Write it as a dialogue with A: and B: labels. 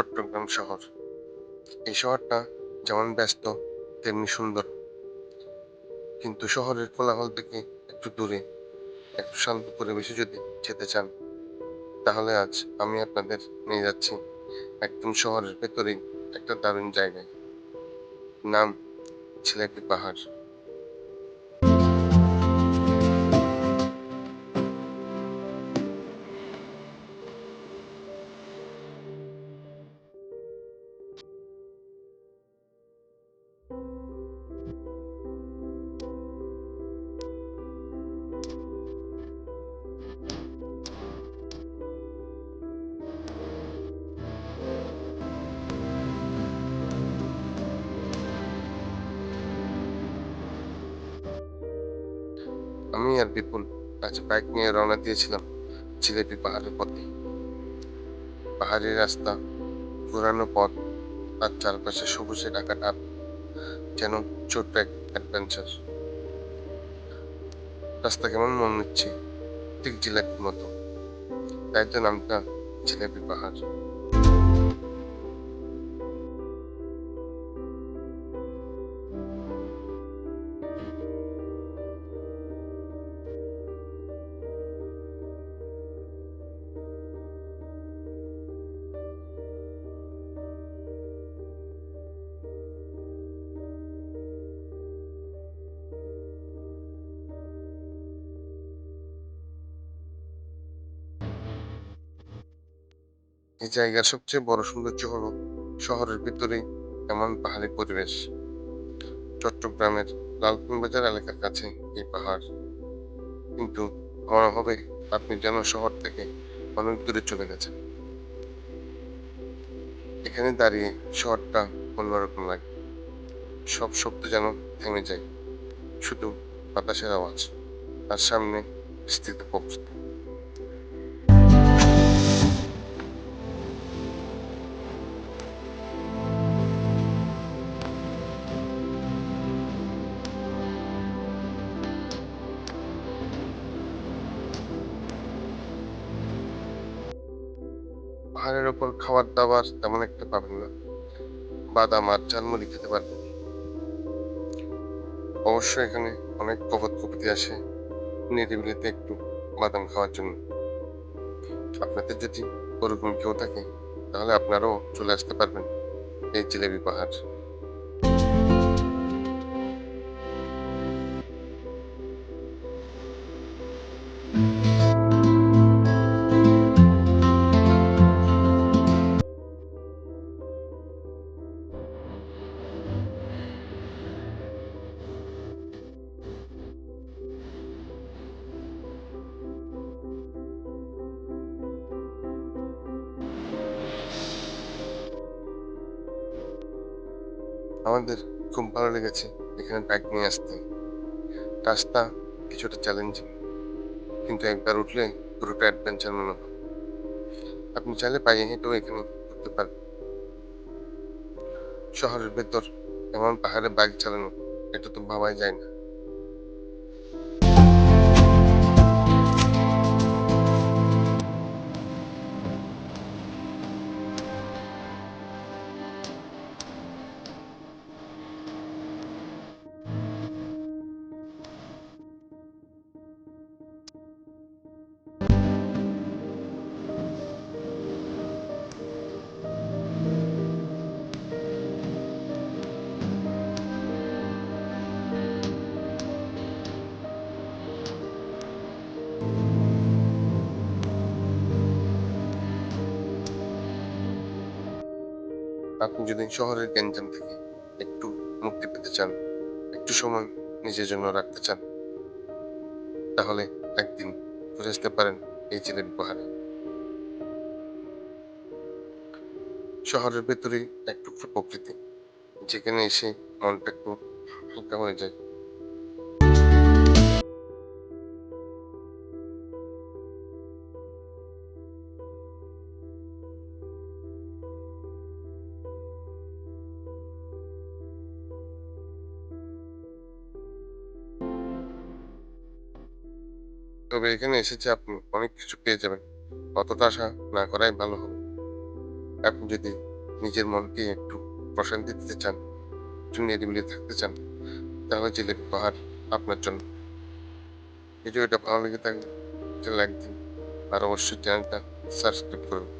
A: চট্টগ্রাম শহর। এই শহরটা যেমন ব্যস্ত, তেমনি সুন্দর। কিন্তু শহরের কোলাহল থেকে একটু দূরে, একটু শান্ত পরিবেশে যদি যেতে চান, তাহলে আজ আমি আপনাদের নিয়ে যাচ্ছি একদম শহরের ভেতরেই একটা দারুণ জায়গায়। নাম ছিল একটি পাহাড়। আমি আর বিপুল আজ বাইক নিয়ে রওনা দিয়েছিলাম জিলেপি পাহাড়ের পথে। পাহাড়ি রাস্তা ঘোরানো পথ আর চারপাশে সবুজে ঢাকা ডাব যেন ছোট্ট এক অ্যাডভেঞ্চার রাস্তা কেমন মন নিচ্ছে ঠিক জিলাপির মতো। তাই তো নামটা জিলাপি পাহাড়। এই জায়গার সবচেয়ে বড় সৌন্দর্য হলো শহরের ভিতরেই এমন পাহাড়ি পরিবেশ। চট্টগ্রামের লালপুর বাজার এলাকার কাছে এই পাহাড়। কিন্তু মনে হবে আপনি যেন শহর থেকে অনেক দূরে চলে গেছেন। এখানে দাঁড়িয়ে শহরটা অন্যরকম লাগে। সব শব্দ যেন থেমে যায়। শুধু বাতাসের আওয়াজ আর সামনে স্থিত প্রকৃতি পাহাড়ের ওপর খাবার দাবার তেমন একটা পাবেন না। বাদাম আর ঝালমুড়ি খেতে পারবেন। অবশ্য এখানে অনেক কপত কপতি আসে নিরিবিলিতে একটু বাদাম খাওয়ার জন্য। আপনাদের যদি ওরকম কেউ থাকে, তাহলে আপনারাও চলে আসতে পারবেন এই জিলেবি পাহাড়। আমাদের খুব ভালো লেগেছে এখানে বাইক নিয়ে আসতে। রাস্তা কিছুটা চ্যালেঞ্জিং কিন্তু একবার উঠলে পুরোটা অ্যাডভেঞ্চার মনে হয়। আপনি চাইলে পায়ে হেঁটেও এখানে ঘুরতে পারেন। শহরের ভেতর এমন পাহাড়ে বাইক চালানো, এটা তো ভাবাই যায় না। আপনি যদি শহরের গ্যাঞ্জাম থেকে একটু মুক্তি পেতে চান, একটু সময় নিজের জন্য রাখতে চান, তাহলে একদিন ঘুরে আসতে পারেন এই জেলের পাহাড়ে শহরের ভেতরেই একটু প্রকৃতি, যেখানে এসে মনটা একটু হালকা হয়ে যায়। তবে এখানে এসেছে আপনি, অনেক কিছু পেয়ে যাবেন। অতটা আশা না করাই ভালো হবে। আপনি যদি নিজের মনকে একটু প্রশান্তি দিতে চান, একটু নিরিবিলি থাকতে চান, তাহলে জিলেপি পাহাড় আপনার জন্য। ভিডিওটা ভালো লেগে থাকলে লাইক দিন, আর অবশ্যই চ্যানেলটা সাবস্ক্রাইব করুন।